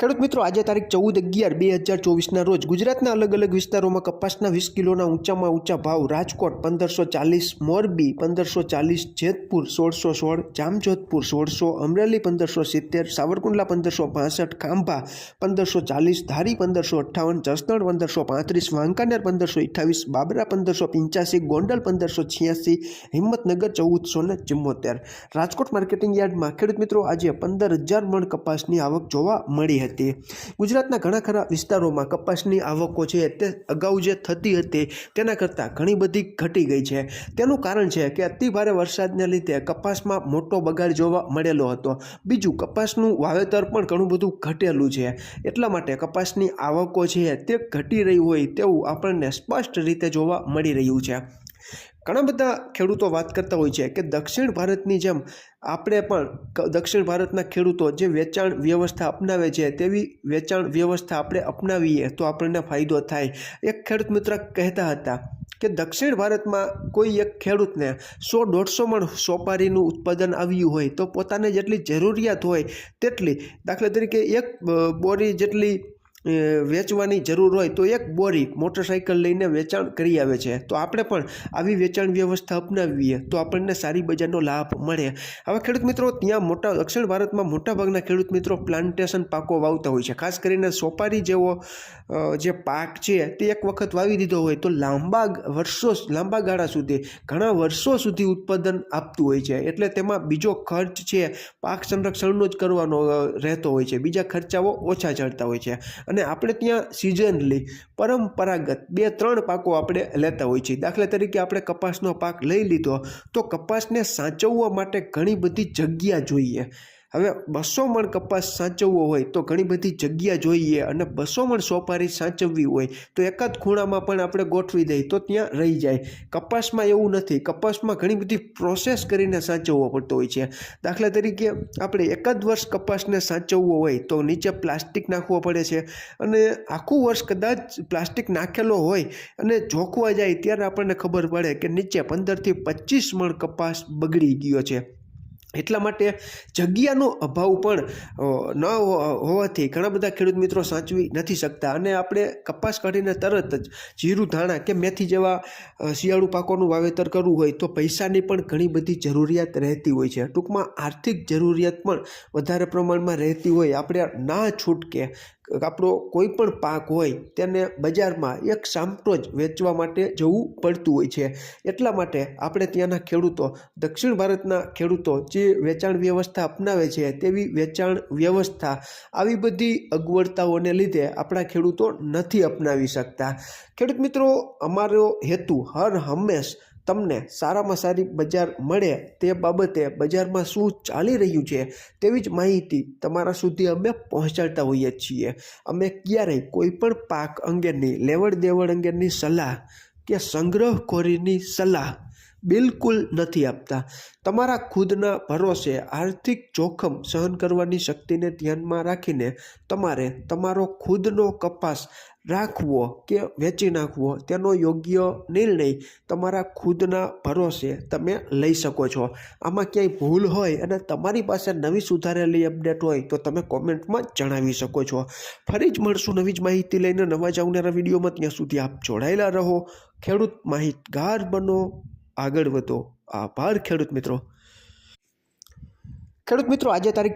ખેડૂત મિત્રો, આજે તારીખ ચૌદ અગિયાર બે હજાર ચોવીસના રોજ ગુજરાતના અલગ અલગ વિસ્તારોમાં કપાસના વીસ કિલોના ઊંચામાં ઊંચા ભાવ, રાજકોટ પંદરસો ચાલીસ, મોરબી પંદરસો ચાલીસ, જેતપુર સોળસો સોળ, જામજોધપુર સોળસો, અમરેલી પંદરસો સિત્તેર, સાવરકુંડલા પંદરસો પાસઠ, ખાંભા પંદરસો ચાલીસ, ધારી પંદરસો અઠ્ઠાવન, જસદણ પંદરસો પાંત્રીસ, વાંકાનેર પંદરસો અઠ્ઠાવીસ, બાબરા પંદરસો પંચ્યાસી, ગોંડલ પંદરસો છ્યાસી, હિંમતનગર ચૌદસો ને ચુમ્મોતેર. રાજકોટ માર્કેટિંગ યાર્ડમાં ખેડૂત મિત્રો, આજે પંદર હજાર મણ કપાસની આવક જોવા મળી હતી ગુજરાતના ઘણા ખરા વિસ્તારોમાં કપાસની આવકો છે તે અગાઉ જે થતી હતી તેના કરતાં ઘણી બધી ઘટી ગઈ છે. તેનું કારણ છે કે અતિ ભારે વરસાદને લીધે કપાસમાં મોટો બગાડ જોવા મળેલો હતો. બીજું, કપાસનું વાવેતર પણ ઘણું બધું ઘટેલું છે. એટલા માટે કપાસની આવકો છે તે ઘટી રહી હોય તેવું આપણને સ્પષ્ટ રીતે જોવા મળી રહ્યું છે. ઘણા બધા ખેડૂતો વાત કરતા હોય છે કે દક્ષિણ ભારતની જેમ આપણે પણ દક્ષિણ ભારતના ખેડૂતો જે વેચાણ વ્યવસ્થા અપનાવે છે તેવી વેચાણ વ્યવસ્થા આપણે અપનાવીએ તો આપણને ફાયદો થાય. એક ખેડૂત મિત્ર કહેતા હતા કે દક્ષિણ ભારતમાં કોઈ એક ખેડૂતને સો દોઢસો મણ સોપારીનું ઉત્પાદન આવ્યું હોય તો પોતાને જેટલી જરૂરિયાત હોય તેટલી, દાખલા તરીકે એક બોરી જેટલી વેચવાની જરૂર હોય તો એક બોરી મોટરસાઇકલ લઈને વેચાણ કરી આવે છે. તો આપણે પણ આવી વેચાણ વ્યવસ્થા અપનાવીએ તો આપણને સારી બજારનો લાભ મળે. હવે ખેડૂત મિત્રો ત્યાં મોટા, દક્ષિણ ભારતમાં મોટાભાગના ખેડૂત મિત્રો પ્લાન્ટેશન પાકો વાવતા હોય છે. ખાસ કરીને સોપારી જેવો જે પાક છે તે એક વખત વાવી દીધો હોય તો લાંબા વર્ષો લાંબા ગાળા સુધી, ઘણા વર્ષો સુધી ઉત્પાદન આપતું હોય છે. એટલે તેમાં બીજો ખર્ચ છે પાક સંરક્ષણનો જ કરવાનો રહેતો હોય છે. બીજા ખર્ચાઓ ઓછા ચડતા હોય છે. અને આપણે ત્યાં સિઝનલી પરંપરાગત બે, ત્રણ પાકો આપણે લેતા હોય છીએ દાખલા તરીકે આપણે કપાસનો પાક લઈ લીધો, તો કપાસને સાચવવા માટે ઘણી બધી જગ્યા જોઈએ. હવે બસો મણ કપાસ સાચવવો હોય તો ઘણી બધી જગ્યા જોઈએ અને બસો મણ સોપારી સાચવવી હોય તો એકાદ ખૂણામાં પણ આપણે ગોઠવી દઈએ તો ત્યાં રહી જાય. કપાસમાં એવું નથી. કપાસમાં ઘણી બધી પ્રોસેસ કરીને સાચવવો પડતો હોય છે. દાખલા તરીકે આપણે એકાદ વર્ષ કપાસને સાચવવો હોય તો નીચે પ્લાસ્ટિક નાખવો પડે છે અને આખું વર્ષ કદાચ પ્લાસ્ટિક નાખેલો હોય અને જોખવા જાય ત્યારે આપણને ખબર પડે કે નીચે પંદરથી પચીસ મણ કપાસ બગડી ગયો છે. એટલા માટે જગ્યાનો અભાવ પણ ન હોવાથી ઘણા બધા ખેડૂત મિત્રો સાચવી નથી શકતા. અને આપણે કપાસ કાઢીને તરત જ જીરું, ધાણા કે મેથી જેવા શિયાળુ પાકોનું વાવેતર કરવું હોય તો પૈસાની પણ ઘણી બધી જરૂરિયાત રહેતી હોય છે. ટૂંકમાં આર્થિક જરૂરિયાત પણ વધારે પ્રમાણમાં રહેતી હોય. આપણે ના છૂટકે આપણો કોઈ પણ પાક હોય તેને બજારમાં એક સામટો જ વેચવા માટે જવું પડતું હોય છે. એટલા માટે આપણે ત્યાંના ખેડૂતો, દક્ષિણ ભારતના ખેડૂતો જે વેચાણ વ્યવસ્થા અપનાવે છે તેવી વેચાણ વ્યવસ્થા આવી બધી અગવડતાઓને લીધે આપણા ખેડૂતો નથી અપનાવી શકતા. ખેડૂત મિત્રો, અમારો હેતુ હર હંમેશ તમને સારામાં સારી બજાર મળે તે બાબતે બજારમાં શું ચાલી રહ્યું છે તેવી જ માહિતી તમારા સુધી અમે પહોંચાડતા હોઈએ છીએ. અમે ક્યારેય કોઈપણ પાક અંગેની લેવડ દેવડ અંગેની સલાહ કે સંગ્રહખોરીની સલાહ બિલકુલ નથી આપતા. તમારા ખુદના ભરોસે આર્થિક જોખમ સહન કરવાની શક્તિને ધ્યાનમાં રાખીને તમારે તમારો ખુદનો કપાસ રાખવો કે વેચી નાખવો તેનો યોગ્ય નિર્ણય તમારા ખુદના ભરોસે તમે લઈ શકો છો. આમાં ક્યાંય ભૂલ હોય અને તમારી પાસે નવી સુધારેલી અપડેટ હોય તો તમે કોમેન્ટમાં જણાવી શકો છો. ફરી જ મળશું નવી જ માહિતી લઈને નવા જ આવનારા વિડીયોમાં. ત્યાં સુધી આપ જોડાયેલા રહો. ખેડૂત માહિતગાર બનો. આગળ વધો. આભાર ખેડૂત મિત્રો. ખેડૂત મિત્રો આજે તારીખ